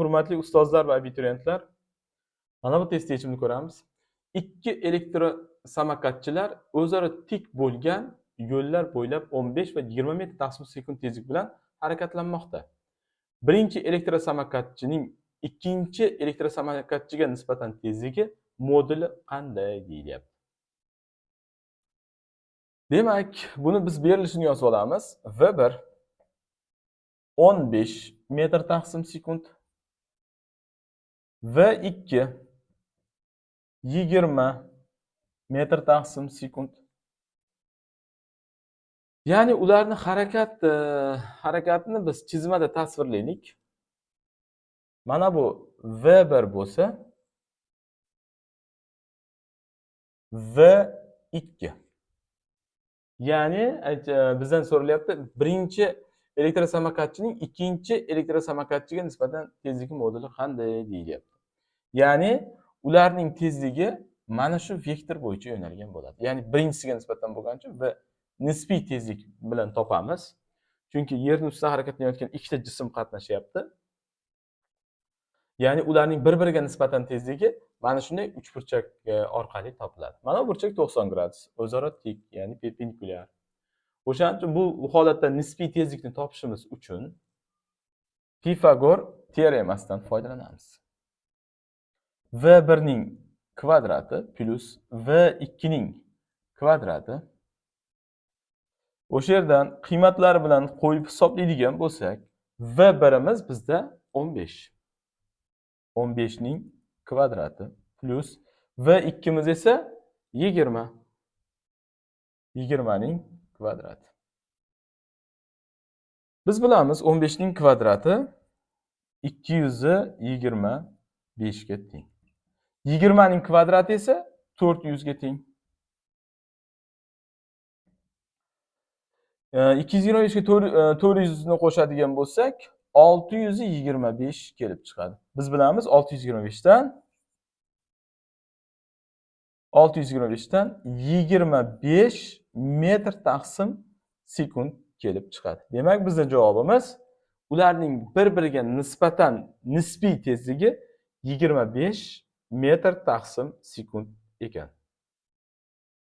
Hurmatli ustozlar va abituriyentlar, mana bu test yechimini ko'ramiz. Ikki elektrosamokatchilar o'zaro tik bo'lgan yo'llar bo'ylab 15 va 20 metr taqsim sekund tezlik bilan harakatlanmoqda. Birinchi elektrosamokatchining ikkinchi elektrosamokatchiga nisbatan tezligi moduli qanday deyilyapti. Demak, buni biz berilishini yozib olamiz. V1 15 metr taqsim sekund v 2 20 metr taqsim sekund. Ya'ni ularni harakat e, harakatini biz chizmada tasvirlaylik. Mana bu v 1 bo'lsa v 2 ya'ni e, bizdan so'ralyapti birinchi elektrosamokatchining ikkinchi elektrosamokatchiga nisbatan tezligi moduli qanday deyilyapti. Ya'ni ularning tezligi mana shu vektor bo'yicha yo'nalgan bo'ladi. Ya'ni birinchisiga nisbatan bo'lgani uchun va nisbiy tezlik bilan topamiz. Chunki yerni ustida harakatlanayotgan ikkita jism qatnashyapti. Ya'ni ularning bir-biriga nisbatan tezligi mana shunday uchburchak e, orqali topiladi. Mana bu burchak 90 gradus, o'zaro tik, ya'ni perpendikulyar. O'shaning uchun bu holatda nisbiy tezlikni topishimiz uchun Pifagor teoremasidan foydalanamiz. V1 ning kvadrati plus V2 ning kvadrati o'sha yerdan qiymatlari bilan qo'yib hisoblaydigan bo'lsak, V1imiz bizda 15. 15 ning kvadrati plus V2 miz esa 20. 20 ning kvadrati. Biz bilamiz 15 ning kvadrati 225 ga teng. 20 ning kvadrati esa 400 ga teng. E, 225 ga 400 ni qo'shadigan bo'lsak, 625 kelib chiqadi. Biz bilamiz 625 dan 625 dan 25 metr taqsim sekund kelib chiqadi. Demak, bizning javobimiz ularning bir-biriga nisbatan nisbiy tezligi 25 metr taqsim sekund ekan.